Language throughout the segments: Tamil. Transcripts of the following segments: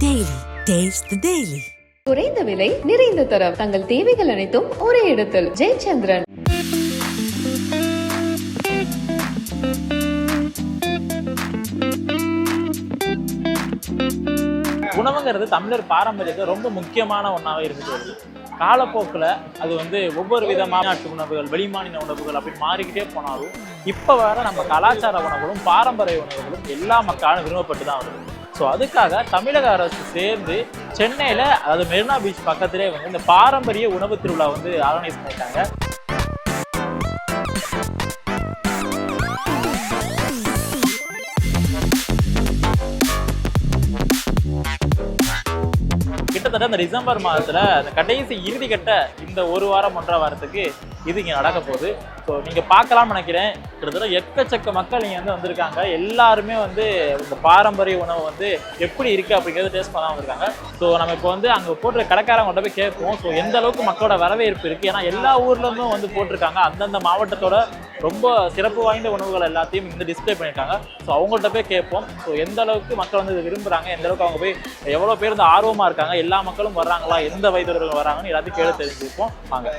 Daily. Taste the Daily. குறைந்த விலை நிறைந்த தரம். தங்கள் தேவைகள் அனைத்தும் ஒரே இடத்தில். ஜெயச்சந்திரன். உணவுங்கிறது தமிழர் பாரம்பரியத்தில் ரொம்ப முக்கியமான ஒன்றாவே இருந்துட்டு வருது காலப்போக்கில் அது வந்து ஒவ்வொரு விதமான நாட்டு உணவுகள் வெளிமாநில உணவுகள் அப்படி மாறிக்கிட்டே போனாலும் இப்போ வர நம்ம கலாச்சார உணவுகளும் பாரம்பரிய உணவுகளும் எல்லா மக்களும் விரும்பப்பட்டு தான் வருது. ஸோ அதுக்காக தமிழக அரசு சேர்ந்து சென்னையில் அதாவது மெரினா பீச் பக்கத்திலே வந்து இந்த பாரம்பரிய உணவு திருவிழா வந்து ஆர்கனைஸ் பண்ணிட்டாங்க. கிட்டத்தட்ட இந்த டிசம்பர் மாதத்தில் அந்த கடைசி இறுதி கட்ட இந்த ஒரு வாரம் ஒன்றரை வாரத்துக்கு இது இங்கே நடக்க போகுது. ஸோ நீங்கள் பார்க்கலாம்னு நினைக்கிறேன். கிட்டத்தட்ட எக்கச்சக்க மக்கள் இங்கே வந்து வந்திருக்காங்க. எல்லாருமே வந்து இந்த பாரம்பரிய உணவு வந்து எப்படி இருக்குது அப்படிங்கிறத டேஸ்ட் பண்ண வந்திருக்காங்க. ஸோ நம்ம இப்போ வந்து அங்கே போட்டுற கடைக்காரங்கள்ட்ட போய் கேட்போம். ஸோ எந்த அளவுக்கு மக்களோட வரவேற்பு இருக்குது ஏன்னா எல்லா ஊர்லேருந்தும் வந்து போட்டிருக்காங்க. அந்தந்த மாவட்டத்தோட ரொம்ப சிறப்பு வாய்ந்த உணவுகள் எல்லாத்தையும் இந்த டிஸ்ப்ளே பண்ணியிருக்காங்க. ஸோ அவங்கள்ட்ட போய் கேட்போம். ஸோ எந்த அளவுக்கு மக்கள் வந்து விரும்புகிறாங்க எந்த அளவுக்கு அவங்க போய் எவ்வளோ பேர் வந்து ஆர்வமாக இருக்காங்க? எல்லா மக்களும் வர்றாங்களா? எந்த வயதுள்ளவர்கள் வராங்கன்னு எல்லாத்தையும் கேட்டு தெரிஞ்சுப்போம். வாங்க.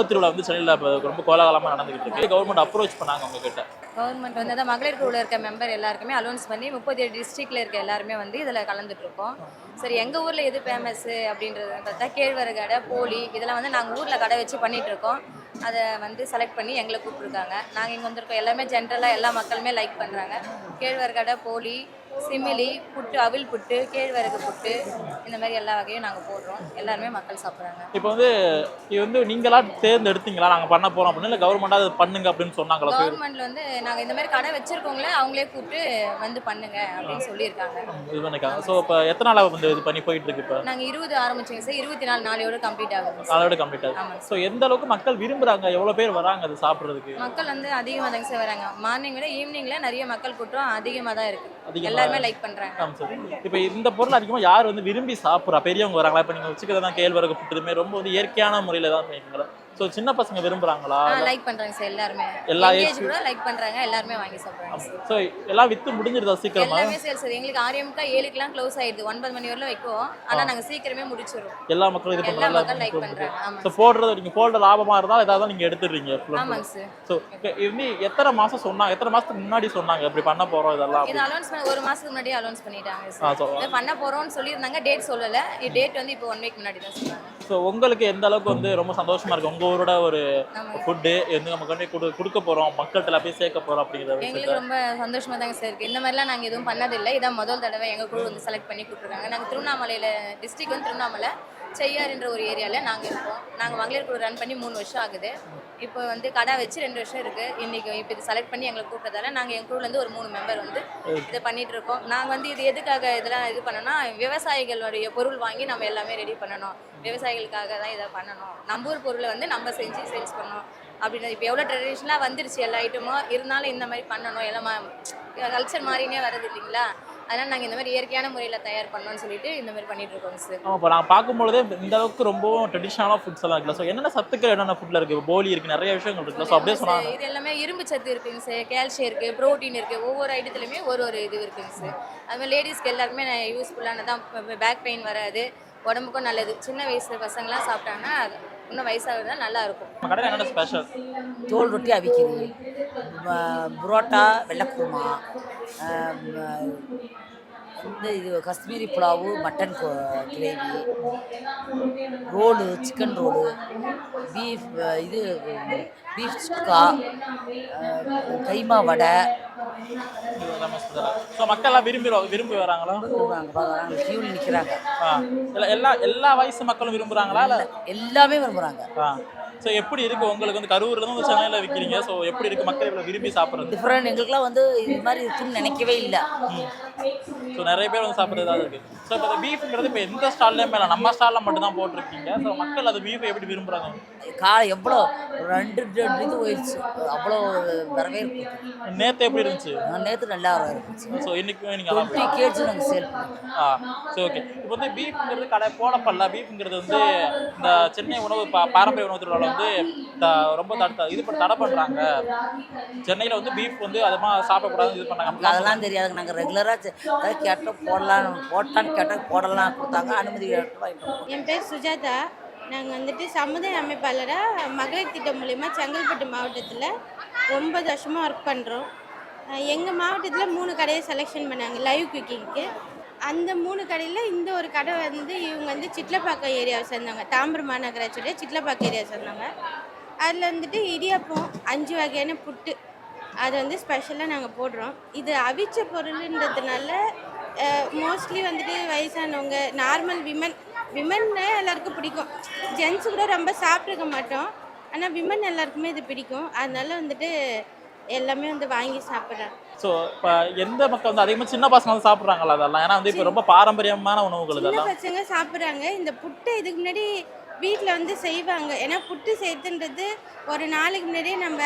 உணவு திருவிழா வந்து சென்னையில் இப்போ ரொம்ப கோலாகலமாக நடந்துகிட்டு இருக்கு. கவர்மெண்ட் அப்ரோச் பண்ணாங்க உங்ககிட்ட? கவர்மெண்ட் வந்து அதான் மகளிர் குழுவில் இருக்க மெம்பர் எல்லாருக்குமே அலௌன்ஸ் பண்ணி முப்பத்தி ஏழு டிஸ்ட்ரிக்டில் இருக்க எல்லாருமே வந்து இதில் கலந்துட்டுருக்கோம் சரி எங்கள் ஊரில் எது ஃபேமஸ்ஸு அப்படின்றது பார்த்தா கேழ்வரகு கடை போலி இதெல்லாம் வந்து நாங்கள் ஊரில் கடை வச்சு பண்ணிகிட்ருக்கோம் அதை வந்து செலக்ட் பண்ணி எங்களை கூப்பிட்ருக்காங்க நாங்கள் இங்கே வந்திருக்கோம். எல்லாமே ஜென்ரலாக எல்லா மக்களுமே லைக் பண்ணுறாங்க கேழ்வரகு கடை போலி சிமிலி புட்டு அவில் புட்டு கேழ்வரகு புட்டு இந்த மாதிரி எல்லா வகையும் நாங்கள் போடுறோம். எல்லாருமே மக்கள் சாப்பிட்றாங்க. இப்போ வந்து இது வந்து நீங்களா தேர்ந்தெடுத்தீங்களா? நாங்கள் பண்ண போகிறோம் அப்படின்னு இல்லை கவர்மெண்ட்டாக அது பண்ணுங்க அப்படின்னு சொன்னாங்களா? கவர்மெண்ட்ல வந்து நாங்கள் இந்த மாதிரி கடை வச்சிருக்கோங்களே அவங்களே கூப்பிட்டு வந்து பண்ணுங்க அப்படின்னு சொல்லியிருக்காங்க. இது பண்ணிருக்காங்க ஸோ இப்போ எத்தனை நாளாக வந்து இது பண்ணி போயிட்டு இருக்கு இப்போ? நாங்கள் இருபது ஆரம்பிச்சோங்க சார். இருபத்தி நாலு நாளையோட கம்ப்ளீட் சார். அதோட கம்ப்ளீட் ஆமாங்க ஸோ எந்த அளவுக்கு மக்கள் விரும்புறாங்க? எவ்வளோ பேர் வராங்க அது சாப்பிட்றதுக்கு? மக்கள் வந்து அதிகமாக தாங்க சார் வராங்க. மார்னிங் விட ஈவினிங்ல நிறைய மக்கள் கூட்டம் அதிகமாக தான் இருக்கு. அதிகமா- எல்லாருமே லைக் பண்றாங்க. இப்போ இந்த பொருள் அதிகமாக யார் வந்து விரும்பி சாப்பிட்றா? பெரியவங்க வராங்களா? இப்போ நீங்கள் வச்சுக்கிறதா கேழ்வரகு புட்டுமே ரொம்ப வந்து இயற்கையான முறையில் தான் பண்ணிருக்கீங்களா ஸோ சின்ன பசங்க விரும்புறாங்களா? லைக் பண்றாங்க சார் எல்லாருமே. எல்லா ஏஜ் கூட லைக் பண்றாங்க எல்லாருமே வாங்கி சாப்பிடுறாங்க ஸோ எல்லாம் வித்து முடிஞ்சிருதா சீக்கிரமா? எல்லாமே சரி சார் எங்களுக்கு ஆறு முக்கா ஏழுக்கெல்லாம் க்ளோஸ் ஆயிடுது. ஒன்பது மணி வரல வைக்குவோம். ஆனா நாங்க சீக்கிரமே முடிச்சிடுறோம் எல்லா மக்களும் இது பண்ணுறாங்க லைக் பண்றாங்க. ஸோ போடுறது நீங்கள் போடுற லாபமாக இருந்தால் ஏதாவது நீங்கள் எடுத்துடுறீங்க. ஆமாங்க சார் ஸோ இது எத்தனை மாதம் சொன்னாங்க? எத்தனை மாதத்துக்கு முன்னாடி சொன்னாங்க? இப்படி பண்ண போகிறோம் இதெல்லாம் இது அலௌன்ஸ் ஒரு மாசத்துக்கு முன்னாடி அலௌன்ஸ் பண்ணிட்டாங்க சார் பண்ண போறோம்னு சொல்லியிருந்தாங்க டேட் சொல்லல. டேட் வந்து இப்போ ஒன் வீக் முன்னாடி தான் சொன்னாங்க. ஸோ உங்களுக்கு எந்த அளவுக்கு வந்து ரொம்ப சந்தோஷமா இருக்கு? ஊரோட ஒரு ஃபுட்டு எந்த நம்ம கொண்டு கொடு கொடுக்க போறோம் மக்கள்கிட்ட போய் சேர்க்க போறோம் அப்படிங்கிற எங்களுக்கு ரொம்ப சந்தோஷமா தாங்க சார் இந்த மாதிரிலாம் நாங்கள் எதுவும் பண்ணதில்லை. இதான் முதல் தடவை எங்கள் குழு வந்து செலக்ட் பண்ணி கூப்பிட்டுருக்காங்க நாங்கள் திருவண்ணாமலையில் டிஸ்ட்ரிக்ட் வந்து திருவண்ணாமலை. செய்யாறுன்ற ஒரு ஏரியாவில் நாங்கள் இருக்கோம். நாங்கள் மகளிர் குழு ரன் பண்ணி மூணு வருஷம் ஆகுது. இப்போ வந்து கடை வச்சு ரெண்டு வருஷம் இருக்குது இன்றைக்கி இப்போ இது செலக்ட் பண்ணி எங்களை கூப்பிட்டதால நாங்கள் எங்கள் குழுலேருந்து ஒரு மூணு மெம்பர் வந்து இதை பண்ணிட்டு இருக்கோம். நாங்கள் வந்து இது எதுக்காக இதெல்லாம் இது பண்ணோம்னா விவசாயிகளுடைய பொருள் வாங்கி நம்ம எல்லாமே ரெடி பண்ணணும். விவசாயிகளுக்காக தான் இதை பண்ணணும். நம்ம ஊர் பொருளை வந்து நம்ம செஞ்சு சேல்ஸ் பண்ணணும். அப்படின்னு இப்போ எவ்வளோ ட்ரெடிஷ்னலாக வந்துருச்சு எல்லா ஐட்டமும் இருந்தாலும் இந்த மாதிரி பண்ணணும். எல்லாம் கல்ச்சர் மாறினே வருது இல்லைங்களா? அதனால் நாங்கள் இந்த மாதிரி இயற்கையான முறையில் தயார் பண்ணோம்னு சொல்லிட்டு இந்த மாதிரி பண்ணிட்டு இருக்கோங்க சார் ஆமா இப்போ நான் பார்க்கும்பொழுதே இந்த அளவுக்கு ரொம்பவும் ட்ரெடிஷனலான ஃபுட்ஸ் எல்லாம் இருக்குல்ல ஸோ என்னென்ன சத்துக்கள் என்னென்ன ஃபுட்ல இருக்கு? போலி இருக்கு நிறைய விஷயங்கள் இருக்குல்ல ஸோ அப்படியே சொன்னாங்க. இது எல்லாமே இரும்பு சத்து இருக்குங்க சார் கால்சியம் இருக்குது ப்ரோட்டீன் இருக்குது ஒவ்வொரு ஐட்டத்துலையுமே ஒரு ஒரு இது இருக்குங்க சார் அதுமாதிரி லேடிஸ்க்கு எல்லாருக்குமே யூஸ்ஃபுல்லானதான் பேக் பெயின் வராது உடம்புக்கும் நல்லது. சின்ன வயசு பசங்களாம் சாப்பிட்டாங்கன்னா அது இன்னும் வயசாகுதுன்னா நல்லா இருக்கும். நம்ம கடையில் என்னென்ன ஸ்பெஷல் தோல் ரொட்டி அவிக்கிறது. புரோட்டா வெள்ளைக்குருமா ஆம், இந்த இது Kashmiri pulao mutton gravy roll chicken roll beef இது பீஃப் சுக்கா கைமா வடை. ஸோ மக்கள் எல்லாம் விரும்பி விரும்பி வராங்களா? அங்கே கியூவில் நிற்கிறாங்க எல்லா- எல்லா வயசு மக்களும் விரும்புறாங்களா? இல்லை? எல்லாமே விரும்புகிறாங்க ஆ. ஸோ எப்படி இருக்கு? உங்களுக்கு வந்து கரூர்ல இருந்து வந்து சென்னையில் விற்கிறீங்க ஸோ எப்படி இருக்கு? மக்கள் இவ்வளோ விரும்பி சாப்பிட்றது? டிஃப்ரெண்ட் எங்களுக்குலாம் வந்து இது மாதிரி இருக்குன்னு நினைக்கவே இல்லை. ஸோ நிறைய பேர் வந்து சாப்பிட்றதா இருக்கு. ஸோ இப்போ பீஃப்ங்கிறது இப்போ எந்த ஸ்டால்லையுமே இல்லை. நம்ம ஸ்டாலில் மட்டும் தான் போட்டிருக்கீங்க. ஸோ மக்கள் அது பீஃப் எப்படி விரும்புறாங்க? காலை எவ்வளோ? ரெண்டு ரெண்டு இது போயிடுச்சு. அவ்வளோ வரவேற்பு நேற்று எப்படி இருந்துச்சு? நேற்று நல்லா இருக்கும் ஸோ இன்னைக்கு நீங்கள் டுவெண்ட்டி கேஜி நாங்கள் சேல் ஆ சரி ஓகே இப்போ வந்து பீஃப்ங்கிறது கடை போடப்படல பீஃப்ங்கிறது வந்து இந்த சென்னை உணவு பாரம்பரிய உணவு திருவிழாவில் வந்து த- ரொம்ப தடுத்த இது பண்ண தடை பண்ணுறாங்க சென்னையில் வந்து பீஃப் வந்து அதிகமாக சாப்பிடக்கூடாது இது பண்ணாங்க. அதெல்லாம் தெரியாதுங்க நாங்கள் ரெகுலராக கேட்டோம் போடலாம் போட்டான்னு கேட்டால் போடலாம் கொடுத்தாங்க அனுமதி. என் பேர் சுஜாதா. நாங்கள் வந்துட்டு சமுதாய அமைப்பாளராக மகளிர் திட்டம் மூலிமா செங்கல்பட்டு மாவட்டத்தில் ஒன்பது வருஷமாக ஒர்க் பண்ணுறோம் எங்கள் மாவட்டத்தில் மூணு கடையை செலெக்ஷன் பண்ணாங்க லைவ் குக்கிங்க்கு அந்த மூணு கடையில் இந்த ஒரு கடை வந்து இவங்க வந்து சிட்லப்பாக்கம் ஏரியாவை சேர்ந்தவங்க. தாம்பரம் மாநகராட்சியோட சிட்லப்பாக்கம் ஏரியாவை சேர்ந்தவங்க. அதில் வந்துட்டு இடியாப்பம் அஞ்சு வகையான புட்டு. அது வந்து ஸ்பெஷலாக நாங்கள் போடுறோம். இது அவிச்ச பொருள்ன்றதுனால மோஸ்ட்லி வந்துட்டு வயசானவங்க நார்மல் விமன் விமன் எல்லாருக்கும் பிடிக்கும். ஜென்ஸு கூட ரொம்ப சாப்பிட்ருக்க மாட்டோம். ஆனால் விமன் எல்லாருக்குமே இது பிடிக்கும். அதனால வந்துட்டு எல்லாமே வந்து வாங்கி சாப்பிட்றாங்க. ஸோ இப்போ எந்த மக்கள் வந்து அதிகமாக சின்ன பசங்க வந்து சாப்பிட்றாங்களா அதெல்லாம்? ஏன்னா வந்து இப்போ ரொம்ப பாரம்பரியமான உணவுகள் சின்ன இதெல்லாம். பசங்க சாப்பிட்றாங்க. இந்த புட்டை இதுக்கு முன்னாடி வீட்டில் வந்து செய்வாங்க. ஏன்னா புட்டு செய்யறதுன்றது ஒரு நாளைக்கு முன்னாடியே நம்ம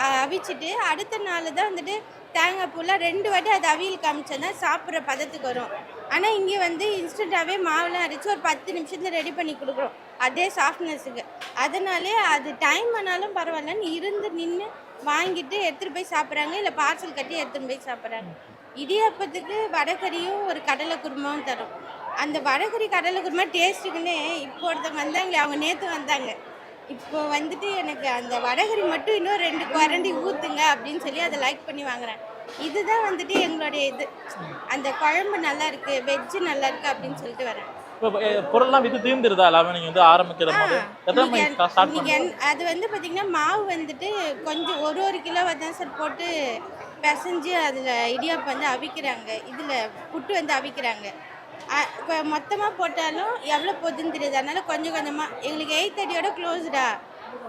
அஹ், அவிச்சிட்டு அடுத்த நாள் தான் வந்துட்டு தேங்காய் பூலாம் ரெண்டு வாட்டி அது அவியல் காமிச்சோன்னா சாப்பிட்ற பதத்துக்கு வரும். ஆனால் இங்கே வந்து இன்ஸ்டண்ட்டாகவே மாவுலாம் அரைச்சி ஒரு பத்து நிமிஷத்தில் ரெடி பண்ணி கொடுக்குறோம். அதே சாஃப்ட்னஸுக்கு அதனாலே அது டைம் ஆனாலும் பரவாயில்லன்னு இருந்து நின்று வாங்கிட்டு எடுத்துகிட்டு போய் சாப்பிட்றாங்க. இல்லை பார்சல் கட்டி எடுத்துகிட்டு போய் சாப்பிட்றாங்க. இடியாப்பத்துக்கு வடகறியும் ஒரு கடலை குருமாவும் தரும். அந்த வடகறி கடலை குருமா டேஸ்ட்டுக்குன்னே இப்போ ஒருத்தவங்க வந்தாங்களே அவங்க நேற்று வந்தாங்க. இப்போ வந்துட்டு எனக்கு அந்த வடகறி மட்டும் இன்னும் ரெண்டு குரண்டி ஊற்றுங்க அப்படின்னு சொல்லி அதை லைக் பண்ணி வாங்குறேன். இதுதான் வந்துட்டு எங்களுடைய இது. அந்த குழம்பு நல்லா இருக்கு வெஜ்ஜு நல்லா இருக்கு அப்படின்னு சொல்லிட்டு வரேன். பொருள்லாம் வித்து தீர்ந்துருதா எல்லாமே நீங்கள் வந்து ஆரம்பிக்கிற போது அது வந்து பார்த்தீங்கன்னா மாவு வந்துட்டு கொஞ்சம் ஒரு ஒரு கிலோவை தான் சார் போட்டு பிசைஞ்சு அதில் இடியாப்பம் வந்து அவிக்கிறாங்க. இதில் புட்டு வந்து அவிக்கிறாங்க. மொத்தமாக போட்டாலும் எவ்வளோ போகுதுன்னு தெரியாது. அதனால கொஞ்சம் கொஞ்சமாக எங்களுக்கு எயிட் தேர்ட்டியோட க்ளோஸ்டா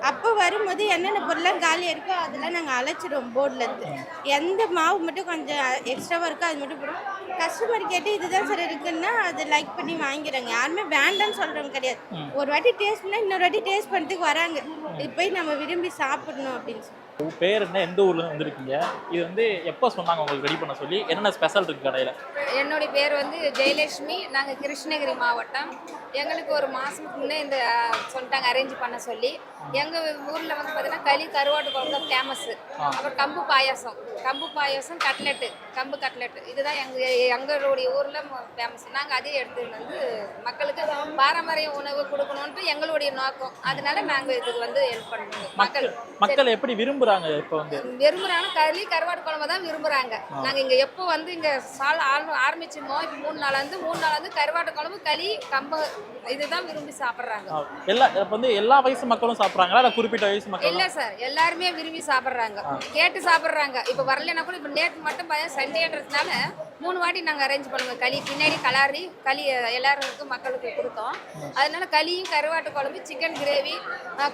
அப்போ வரும்போது என்னென்ன பொருள்லாம் காலியாக இருக்கோ அதெல்லாம் நாங்கள் அழைச்சிடுவோம் போர்டில் இருந்து எந்த மாவு மட்டும் கொஞ்சம் எக்ஸ்ட்ராவாக இருக்கோ அது மட்டும் போடுவோம். கஸ்டமர் கேட்டு இதுதான் சார் இருக்குன்னா அதை லைக் பண்ணி வாங்கிக்கிறாங்க யாருமே வேண்டாம்னு சொல்கிறவங்க கிடையாது. ஒரு வாட்டி டேஸ்ட் பண்ணால் இன்னொரு வாட்டி டேஸ்ட் பண்ணிட்டு வராங்க. இது போய் நம்ம விரும்பி சாப்பிடணும் அப்படின்னு சொல்லி. பேர் என்ன? எந்த ஊர்ல வந்திருக்கீங்க? இது வந்து எப்போ சொன்னாங்க உங்களுக்கு ரெடி பண்ண சொல்லி? என்னென்ன ஸ்பெஷல் இருக்கு கடையில்? என்னுடைய பேர் வந்து ஜெயலட்சுமி. நாங்கள் கிருஷ்ணகிரி மாவட்டம். எங்களுக்கு ஒரு மாதத்துக்கு முன்னே இந்த சொல்லிட்டாங்க அரேஞ்ச் பண்ண சொல்லி. எங்கள் ஊரில் வந்து பார்த்தீங்கன்னா களி கருவாட்டு குழம்பு ஃபேமஸ்ஸு அப்புறம் கம்பு பாயாசம். கம்பு பாயாசம் கட்லெட்டு கம்பு கட்லெட்டு இதுதான் எங்கள் எங்களுடைய ஊரில் ஃபேமஸ் நாங்கள் அதே எடுத்துட்டு வந்து மக்களுக்கு பாரம்பரிய உணவு கொடுக்கணுன்ட்டு எங்களுடைய நோக்கம். அதனால நாங்கள் இதுக்கு வந்து ஹெல்ப் பண்ணுவோம் மக்கள் மக்கள் எப்படி விரும்புறாங்க இப்போ வந்து? விரும்புறாங்க. களி கருவாட்டு குழம்பு தான் விரும்புறாங்க. நாங்க இங்க எப்போ வந்து இங்க சால் ஆரம்பி- ஆரம்பிச்சோமோ இப்போ மூணு நாள் வந்து மூணு நாள் வந்து கருவாட்டு குழம்பு களி கம்பு இதுதான் விரும்பி சாப்பிடுறாங்க. எல்லா இப்போ வந்து எல்லா வயசு மக்களும் சாப்பிட்றாங்களா? இல்லை குறிப்பிட்ட வயசு மக்கள் இல்ல சார். எல்லாருமே விரும்பி சாப்பிடுறாங்க. கேட்டு சாப்பிடுறாங்க. இப்போ வரலைன்னா கூட இப்போ நேற்று மட்டும் சண்டேன்றதுனால மூணு வாட்டி நாங்க அரேஞ்ச் பண்ணுவோம். களி பின்னாடி கலாரி களி எல்லாருக்கும் மக்களுக்கு கொடுத்தோம். அதனால களியும் கருவாட்டு குழம்பு சிக்கன் கிரேவி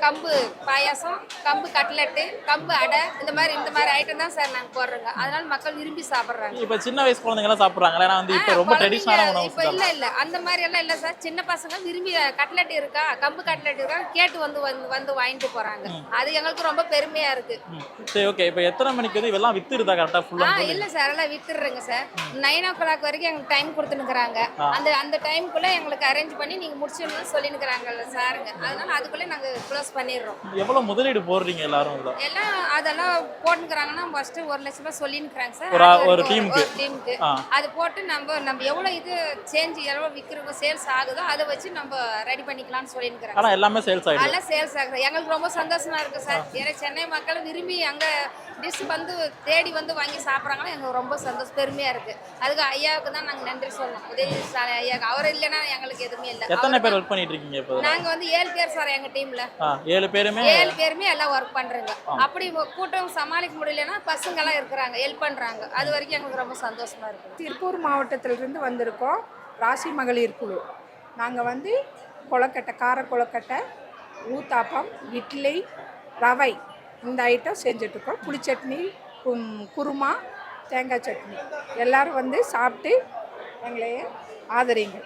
கம்பு பாயாசம் கம்பு கட்லெட்டு கம்பு அடை இந்த மாதிரி இந்த மாதிரி ஐட்டம் தான் சார் நாங்க போடுறோங்க. அதனால மக்கள் விரும்பி சாப்பிடுறாங்க. இப்போ சின்ன வயசு குழந்தைங்க எல்லாம் சாப்பிட்றாங்க ஏன்னா வந்து இப்போ ரொம்ப ட்ரெடிஷ்னலான உணவு இப்ப இல்ல இல்ல. அந்த மாதிரி எல்லாம் இல்ல சார். சின்ன பசங்க விரும்பி கட்லெட் இருக்கா கம்பு கட்லெட் இருக்கா கேட்டு வந்து வந்து வந்து வாங்கிட்டு போறாங்க. அது எங்களுக்கு ரொம்ப பெருமையா இருக்கு. சரி ஓகே இப்போ எத்தனை மணிக்கு வந்து இதெல்லாம் வித்துருதா கரெக்டாக ஃபுல்லாக இல்ல சார். எல்லாம் வித்துடுறேங்க சார். நைன் ஓ கிளாக் வரைக்கும் எங்களுக்கு டைம் கொடுத்துனுக்குறாங்க அந்த அந்த டைம்குள்ள எங்களுக்கு அரேஞ்ச் பண்ணி நீங்க முடிச்சிடணும்னு சொல்லினுக்குறாங்கல்ல சாருங்க. அதனால அதுக்குள்ள நாங்க க்ளோஸ் பண்ணிடுறோம். எவ்வளோ முதலீடு போடுறீங்க எல்லாரும் எல்லாம் அதெல்லாம் போட்டுக்கிறாங்கன்னா ஃபர்ஸ்ட் ஒரு லட்ச ரூபாய் சொல்லினுக்குறாங்க சார். ஒரு ஒரு டீமுக்கு. டீமுக்கு. அது போட்டு நம்ம நம்ம எவ்வளவு இது சேஞ்ச் எவ்வளவு விற்கிறோம் சேல்ஸ் ஆகுதோ அதை வச்சு நம்ம ரெடி பண்ணிக்கலாம்னு சொல்லினுக்குறாங்க ஆனால் எல்லாமே சேல்ஸ் ஆகிடுது நல்லா சேல்ஸ் ஆகுது. எங்களுக்கு ரொம்ப சந்தோஷமா இருக்கு சார். ஏன்னா சென்னை மக்கள் விரும்பி அங்க டிஷ் வந்து தேடி வந்து வாங்கி சாப்பிட்றாங்களோ எங்களுக்கு ரொம்ப சந்தோஷம் பெருமையா இருக்கு. அதுக்கு ஐயாவுக்கு தான் நாங்க நன்றி சொல்லணும். உதயநிதி ஸ்டாலின் ஐயாவுக்கு. அவர் இல்லைன்னா எங்களுக்கு எதுவுமே இல்லை. எத்தனை பேர் ஒர்க் பண்ணிட்டு இருக்கீங்க இப்போ? இதுல? நாங்க வந்து ஏழு பேர் சார் எங்க டீம்ல ஏழு பேருமே ஏழு பேருமே எல்லாம் ஒர்க் பண்றாங்க. அப்படி கூட்டம் சமாளிக்க முடியலன்னா பசங்கள்லாம் இருக்கிறாங்க ஹெல்ப் பண்ணுறாங்க அது வரைக்கும் எங்களுக்கு ரொம்ப சந்தோஷமாக இருக்கும் திருப்பூர் மாவட்டத்திலிருந்து வந்திருக்கோம் ராசி மகளிர் குழு. நாங்கள் வந்து கொலக்கட்டை கார கொலக்கட்டை ஊத்தாப்பம் இட்லி ரவை இந்த ஐட்டம் செஞ்சுட்ருக்கோம் புளி சட்னி குருமா தேங்காய் சட்னி. எல்லோரும் வந்து சாப்பிட்டு எங்களையே ஆதரிங்க.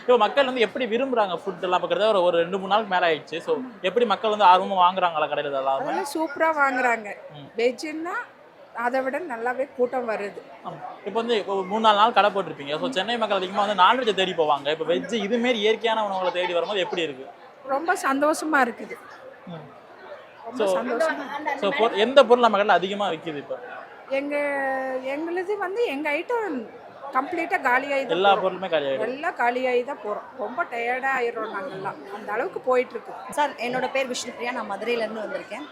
இப்போ மக்கள் வந்து எப்படி விரும்புறாங்க ஃபுட் எல்லாம் பார்க்கறது? ஒரு ஒரு ரெண்டு மூணு நாளுக்கு மேலே ஆயிடுச்சு. ஸோ எப்படி மக்கள் வந்து ஆர்வமாக வாங்குறாங்களா கடையில் அதெல்லாம் சூப்பராக வாங்குறாங்க. வெஜ்ஜுன்னா அதை விட நல்லாவே கூட்டம் வருது. இப்போ வந்து இப்போ மூணு நாலு நாள் கடை போட்டிருப்பீங்க. ஸோ சென்னை மக்கள் அதிகமாக வந்து நான்வெஜ் தேடி போவாங்க. இப்போ வெஜ் இதுமாரி இயற்கையான உணவுகளை தேடி வரும்போது எப்படி இருக்கு? ரொம்ப சந்தோஷமா இருக்குது. ஸோ ஸோ எந்த பொருள் நம்ம கடையில் அதிகமாக விற்கிது இப்போ? எங்க எங்களுது வந்து எங்க ஐட்டம் கம்ப்ளீட்டா காலியாகி தான் எல்லா. பொருளுமே காலியாகிடும் எல்லாம் காலியாகி தான் போறோம். ரொம்ப டயர்டா ஆயிடுறோம் நாங்கெல்லாம் அந்த அளவுக்கு போயிட்டு இருக்கு சார் என்னோட பேர் விஷ்ணுபிரியா. நான் மதுரையிலேருந்து வந்திருக்கேன்.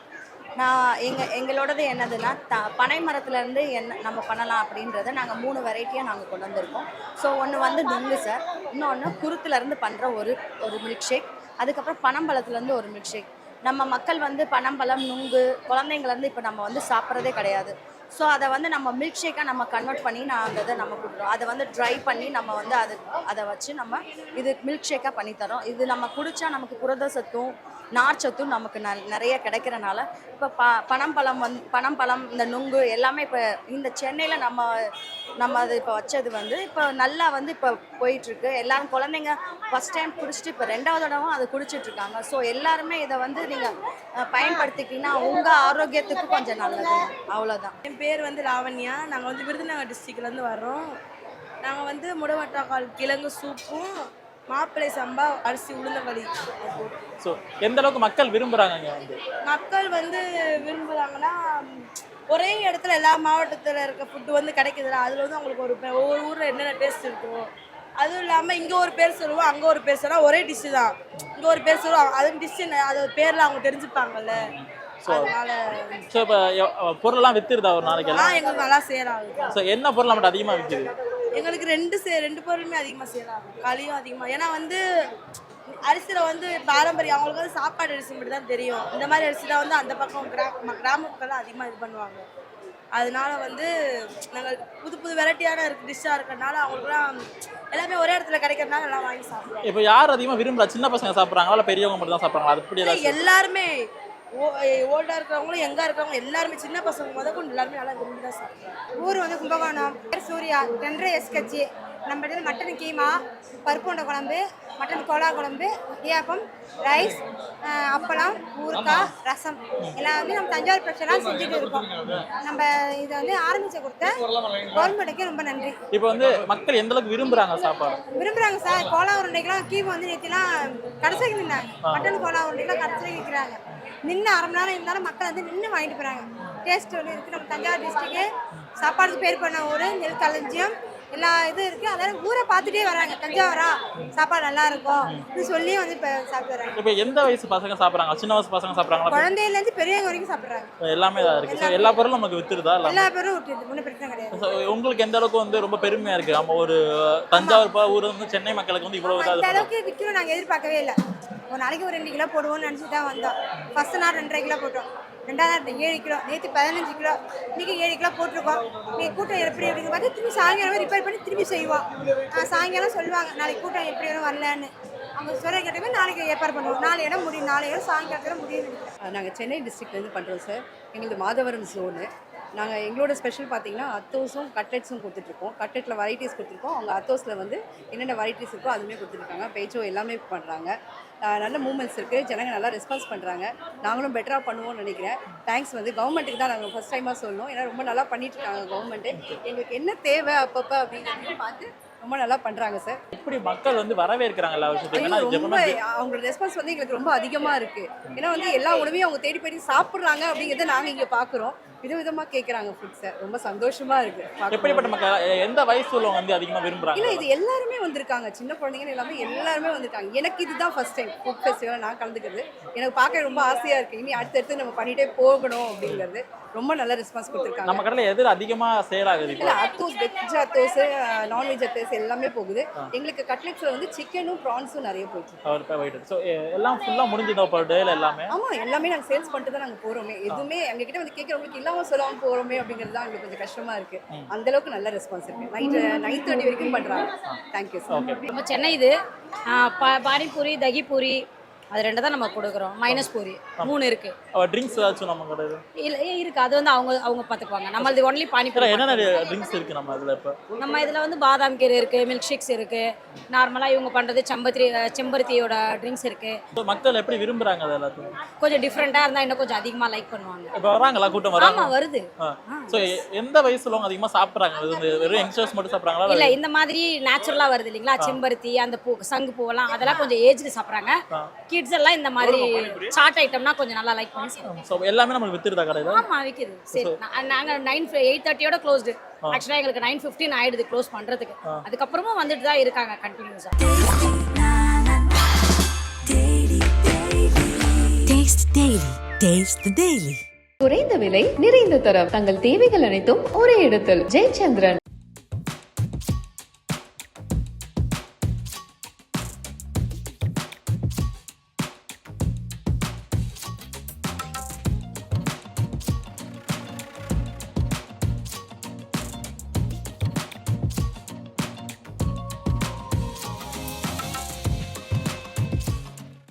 நான் எங்கள் எங்களோடது என்னதுன்னா த பனை மரத்துலேருந்து என்ன நம்ம பண்ணலாம் அப்படின்றத நாங்கள் மூணு வெரைட்டியாக நாங்கள் கொண்டு வந்திருக்கோம். ஸோ ஒன்று வந்து நுங்கு சார். இன்னொன்று குருத்துலேருந்து பண்ணுற ஒரு ஒரு மில்க் ஷேக் அதுக்கப்புறம் பனம்பழத்துலேருந்து ஒரு மில்க் ஷேக் நம்ம மக்கள் வந்து பனம்பழம் நுங்கு குழந்தைங்கலேருந்து இப்போ நம்ம வந்து சாப்பிட்றதே கிடையாது. ஸோ அதை வந்து நம்ம மில்க் ஷேக்காக நம்ம கன்வெர்ட் பண்ணி நான் அந்த இதை நம்ம கொடுக்குறோம். அதை வந்து ட்ரை பண்ணி நம்ம வந்து அது அதை வச்சு நம்ம இது மில்க் ஷேக்காக பண்ணித்தரோம். இது நம்ம குடித்தா நமக்கு புரத சத்தும் நார்ச்சத்தும் நமக்கு ந நிறைய கிடைக்கிறனால இப்போ ப பனம்பழம் வந்து பனம்பழம் இந்த நுங்கு எல்லாமே இப்போ இந்த சென்னையில் நம்ம நம்ம அது இப்போ வச்சது வந்து இப்போ நல்லா வந்து இப்போ போயிட்டுருக்கு. எல்லாரும் குழந்தைங்க ஃபஸ்ட் டைம் குடிச்சிட்டு இப்போ ரெண்டாவது தடவை அதை குடிச்சிட்ருக்காங்க ஸோ எல்லாருமே இதை வந்து நீங்கள் பயன்படுத்திக்கிட்டீங்கன்னா உங்கள் ஆரோக்கியத்துக்கு கொஞ்சம் நல்லது. அவ்வளோதான் என் பேர் வந்து லாவண்யா. நாங்கள் வந்து விருதுநகர் டிஸ்ட்ரிக்ட்லேருந்து வர்றோம். நாங்கள் வந்து முடவட்டாக்கால் கிழங்கு சூப்பும் மாப்பிள்ளை சம்பா அரிசி உளுந்தங்களி ஸோ எந்த அளவுக்கு மக்கள் விரும்புகிறாங்க இங்கே வந்து? மக்கள் வந்து விரும்புகிறாங்கன்னா ஒரே இடத்துல எல்லா மாவட்டத்தில் இருக்க ஃபுட்டு வந்து கிடைக்குதுல்ல அதில் வந்து அவங்களுக்கு ஒரு ஒவ்வொரு ஊரில் என்னென்ன டேஸ்ட் இருக்கும் அதுவும் இல்லாமல் இங்கே ஒரு பேர் சொல்லுவோம் அங்கே ஒரு பேர் சொன்னால் ஒரே டிஷ்ஷு தான். இங்கே ஒரு பேர் சொல்லுவோம் அது டிஷ் அது பேரில் அவங்க தெரிஞ்சுப்பாங்கல்ல. அதனால ஸோ இப்போ பொருள்லாம் வித்துருதா ஒரு நாளைக்கு எல்லாம்? எங்களுக்கு நல்லா ஆகுது. ஸோ என்ன பொருள் நம்மகிட்ட அதிகமாக விற்கிது எங்களுக்கு ரெண்டு சே ரெண்டு பொருளுமே அதிகமாக சேல் ஆகும் களியும் அதிகமாக ஏன்னா வந்து அரிசியில் வந்து பாரம்பரியம் அவங்களுக்கு வந்து சாப்பாடு அரிசி மட்டும் தான் தெரியும். இந்த மாதிரி அரிசி தான் வந்து அந்த பக்கம் கிராம கிராம மக்கள் தான் அதிகமாக இது பண்ணுவாங்க. அதனால வந்து நாங்கள் புது புது வெரைட்டியான இருக்கு டிஷ்ஷாக இருக்கிறனால அவங்களுக்குலாம் எல்லாமே ஒரே இடத்துல கிடைக்கிறதுனால எல்லாம் வாங்கி சாப்பிடுவாங்க. இப்போ யார் அதிகமாக விரும்புறா சின்ன பசங்க சாப்பிட்றாங்களா? இல்லை பெரியவங்க மட்டும் தான் சாப்பிட்றாங்களா? அது ஏதாச்சும் ஓ ஓல்டாக இருக்கிறவங்களும் எங்கே இருக்கிறவங்க எல்லாருமே சின்ன பசங்க முத கொண்டு எல்லாருமே நல்லா விரும்பி தான் சாப்பிடுவாங்க. ஊர் வந்து கும்பகோணம் பேர் சூர்யா ரெண்டரை எஸ்கட்சி நம்ம இடத்துல மட்டன் கீமா பருப்பு உண்டை குழம்பு மட்டன் கோலா குழம்பு இடியாப்பம் ரைஸ் அப்பளம் ஊறுகாய் ரசம். எல்லாம் வந்து நம்ம தஞ்சாவூர் பிரச்சனை செஞ்சுட்டு இருக்கோம். நம்ம இதை வந்து ஆரம்பிச்சு கொடுத்த கவர்மெண்ட்டுக்கு ரொம்ப நன்றி. இப்போ வந்து மக்கள் எந்த அளவுக்கு விரும்புறாங்க சாப்பாடு? விரும்புறாங்க சார். கோலா உருண்டைக்கெல்லாம் கீமா வந்து நேற்றுலாம் கடைசிக்கு நின்னாங்க. மட்டன் கோலா உருண்டைக்கெல்லாம் கடைசிக்கு விற்கிறாங்க. நின்று அரை மணி நேரம் இருந்தாலும் மக்கள் வந்து நின்று வாங்கிட்டு போகிறாங்க டேஸ்ட் வந்து இருக்குது நம்ம தஞ்சாவூர் டிஸ்ட்ரிக்ட்டு சாப்பாடுக்கு பேர் பண்ண ஊர் நெல் களஞ்சியம் எல்லா இதுவும் இருக்குது அதனால ஊரை பார்த்துட்டே வராங்க. தஞ்சாவூரா? சாப்பாடு நல்லா இருக்கும் இது சொல்லி வந்து இப்போ சாப்பிட்டு வராங்க. இப்போ எந்த வயசு பசங்க சாப்பிட்றாங்க? சின்ன வயசு பசங்க சாப்பிட்றாங்களா? குழந்தையிலேருந்து பெரியவங்க வரைக்கும் சாப்பிட்றாங்க. எல்லாமே தான் இருக்கு. ஸோ எல்லா பொருளும் நமக்கு வித்துருதா எல்லா பேரும் விட்டுருது ஒன்றும் பிரச்சனை கிடையாது. உங்களுக்கு எந்த அளவுக்கு வந்து ரொம்ப பெருமையா இருக்கு? நம்ம ஒரு தஞ்சாவூர் ப- ஊர் வந்து சென்னை மக்களுக்கு வந்து இவ்வளவு இதா இது பண்றோம். அளவுக்கு விற்கணும் நாங்கள் எதிர்பார்க்கவே இல்லை. ஒரு நாளைக்கு ஒரு ரெண்டு கிலோ போடுவோம்னு நினச்சி தான் வந்தோம். ஃபர்ஸ்ட் நாள் ரெண்டரை கிலோ போட்டோம். ரெண்டாவது ஏழு கிலோ நேற்று பதினஞ்சு கிலோ இன்றைக்கி ஏழு கிலோ போட்டிருக்கோம். நீங்கள் கூட்டம் எப்படி அப்படின்னு பார்த்து திரும்பி சாயங்காலம் ரிப்பேர் பண்ணி திரும்பி செய்வோம். சாயங்காலம் சொல்லுவாங்க நாளைக்கு கூட்டம் எப்படி வரும் வரலன்னு. அவங்க சொல்ல கேட்டவே நாளைக்கு ஏற்பாடு பண்ணுவோம். நாலு இடம் முடியும் நாலு இடம் சாயங்காலத்தில் முடியும் நாங்கள் சென்னை டிஸ்ட்ரிக்ட்லேருந்து பண்ணுறோம் சார் எங்களுக்கு மாதவரம் ஜோனு நாங்கள் எங்களோட ஸ்பெஷல் பார்த்தீங்கன்னா அத்தோஸும் கட்லெட்ஸும் கொடுத்துட்ருக்கோம். கட்லெட்டில் வெரைட்டிஸ் கொடுத்துருக்கோம். அவங்க அத்தோஸில் வந்து என்னென்ன வெரைட்டிஸ் இருக்கோ அதுவுமே கொடுத்துருக்காங்க பேச்சோ எல்லாமே பண்ணுறாங்க நல்ல மூமெண்ட்ஸ் இருக்குது ஜனங்க நல்லா ரெஸ்பான்ஸ் பண்ணுறாங்க நாங்களும் பெட்டராக பண்ணுவோம்னு நினைக்கிறேன். தேங்க்ஸ் வந்து கவர்மெண்ட்டுக்கு தான் நாங்கள் ஃபஸ்ட் டைமாக சொல்லணும். ஏன்னா ரொம்ப நல்லா பண்ணிட்டு இருக்காங்க கவர்மெண்ட்டு எங்களுக்கு என்ன தேவை அப்பப்போ அப்படிங்கிறத பார்த்து ரொம்ப நல்லா பண்ணுறாங்க சார். எப்படி மக்கள் வந்து வரவேற்கிறாங்க எல்லா விஷயத்தையும்? ரொம்ப அவங்களோட ரெஸ்பான்ஸ் வந்து எங்களுக்கு ரொம்ப அதிகமா இருக்கு. ஏன்னா வந்து எல்லா உணவையும் அவங்க தேடி தேடி சாப்பிடுறாங்க அப்படிங்கறத நாங்க இங்க பாக்குறோம். விதவிதமா கேக்குறாங்க ஃபுட்ஸை ரொம்ப சந்தோஷமா இருக்கு. எப்படிப்பட்ட மக்கள் எந்த வயசு உள்ளவங்க வந்து அதிகமா விரும்புறாங்க? இல்ல இது எல்லாருமே வந்திருக்காங்க. சின்ன குழந்தைங்க எல்லாமே எல்லாருமே வந்திருக்காங்க. எனக்கு இதுதான் ஃபர்ஸ்ட் டைம் ஃபுட் ஃபெஸ்டிவல் நான் கலந்துக்கிறது. எனக்கு பார்க்க ரொம்ப ஆசையா இருக்கு. இனி அடுத்தடுத்து நம்ம பண்ணிட்டே போகணும் அப்படிங்கிறது. ரொம்ப நல்ல ரெஸ்பான்ஸ் கொடுத்துருக்காங்க. நம்ம கடையில எது அதிகமா சேல் ஆகுது இல்ல athos veg athos nonveg athos எல்லாமே போகுது. எங்களுக்கு கட்லெட்ஸ்ல வந்து சிக்கனும் ப்ரான்ஸும் நிறைய போயிட்டு ஸோ எல்லாம் ஃபுல்லா முடிஞ்சதோ பர் டேல எல்லாமே? ஆமா எல்லாமே நாங்க சேல்ஸ் பண்ணிட்டு தான் நாங்க போறோமே. எதுவுமே எங்க கிட்ட வந்து கேட்கறவங்களுக்கு இல்லாம சொல்லாம போறோமே அப்படிங்கிறது தான் எங்களுக்கு கொஞ்சம் கஷ்டமா இருக்கு. அந்த அளவுக்கு நல்ல ரெஸ்பான்ஸ் இருக்கு. நைட் நைன் தேர்ட்டி வரைக்கும் பண்றாங்க. தேங்க்யூ சார் ஓகே நம்ம சென்னை இது பானிபூரி தகிபூரி அது ரெண்டு தான் நம்ம கொடுக்குறோம். மைனஸ் பூரி. மூணு இருக்கு. ட்ரிங்க்ஸ் ஏதாச்சும் நம்ம கிடையாது இல்ல இருக்கு. அது வந்து அவங்க அவங்க பார்த்துக்குவாங்க. நம்மளது ஒன்லி பானிபூரி என்னென்ன ட்ரிங்க்ஸ் இருக்கு நம்ம இதுல இப்போ? நம்ம இதில் வந்து பாதாம் கீரை இருக்கு மில்க் ஷேக்ஸ் இருக்கு நார்மலாக இவங்க பண்ணுறது செம்பருத்தி செம்பருத்தியோட ட்ரிங்க்ஸ் இருக்கு. மக்கள் எப்படி விரும்புறாங்க அது எல்லாத்தையும்? கொஞ்சம் டிஃப்ரெண்ட்டாக இருந்தால் இன்னும் கொஞ்சம் அதிகமாக லைக் பண்ணுவாங்க. இப்போ வராங்களா? கூட்டம் வராங்க வருது. ஸோ எந்த வயசுல அவங்க அதிகமா சாப்பிட்றாங்க? இது வெறும் யங்ஸ்டர்ஸ் மட்டும் சாப்பிட்றாங்களா? இல்ல இந்த மாதிரி நேச்சுரலா வருது இல்லைங்களா? செம்பருத்தி அந்த பூ சங்கு பூவெல்லாம் அதெல்லாம் கொஞ்சம் ஏஜ்டு சாப்பிட்றாங்க. கிட்ஸ் எல்லாம் இந்த மாதிரி சாட் ஐட்டம்னா கொஞ்சம் நல்லா லைக் பண்ணி சாப்பிடுவாங்க. ஸோ எல்லாமே நம்மளுக்கு வித்துருதா கடையில் ஆமா விக்குது. சரி நா- நாங்க நைன் எயிட் தேர்ட்டியோட க்ளோஸ்டு ஆக்சுவலாக எங்களுக்கு நைன் ஃபிஃப்டின் ஆயிடுது க்ளோஸ் பண்றதுக்கு. அதுக்கப்புறமும் வந்துட்டு தான் இருக்காங்க கண்டினியூஸா Taste the Daily. Taste the Daily. குறைந்த விலை நிறைந்த தரம். தங்கள் தேவைகள் அனைத்தும் ஒரே இடத்தில். ஜெயச்சந்திரன்.